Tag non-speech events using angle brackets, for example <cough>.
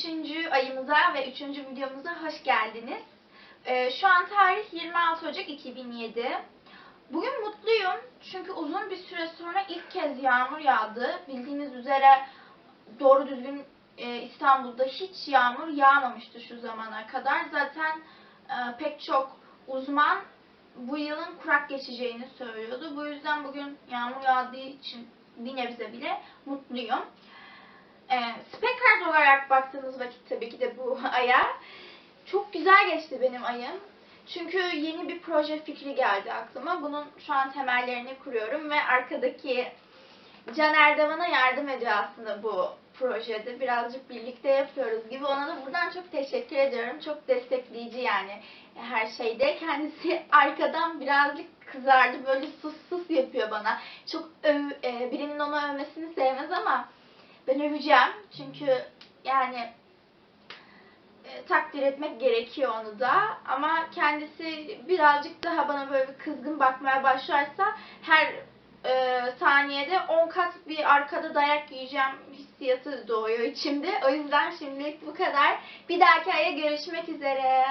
3. videomuza hoş geldiniz. Ee, şu an tarih 26 Ocak 2007. Bugün mutluyum çünkü uzun bir süre sonra ilk kez yağmur yağdı. Bildiğiniz üzere doğru düzgün e, İstanbul'da hiç yağmur yağmamıştı şu zamana kadar. Zaten e, pek çok uzman bu yılın kurak geçeceğini söylüyordu. Bu yüzden bugün yağmur yağdığı için bir nebze bile mutluyum. E, Speckers olarak baktığımız vakit tabii ki de bu <laughs> aya çok güzel geçti benim ayım. Çünkü yeni bir proje fikri geldi aklıma. Bunun şu an temellerini kuruyorum ve arkadaki Caner de bana yardım ediyor aslında bu projede. Birazcık birlikte yapıyoruz gibi. Ona da buradan çok teşekkür ediyorum. Çok destekleyici yani her şeyde. Kendisi <laughs> arkadan birazcık kızardı. Böyle sus sus yapıyor bana. Çok öv, e, birinin onu övmesini sevmez ama ben öveceğim. Çünkü yani e, takdir etmek gerekiyor onu da. Ama kendisi birazcık daha bana böyle bir kızgın bakmaya başlarsa her e, saniyede 10 kat bir arkada dayak yiyeceğim hissiyatı doğuyor içimde. O yüzden şimdilik bu kadar. Bir dahaki aya görüşmek üzere.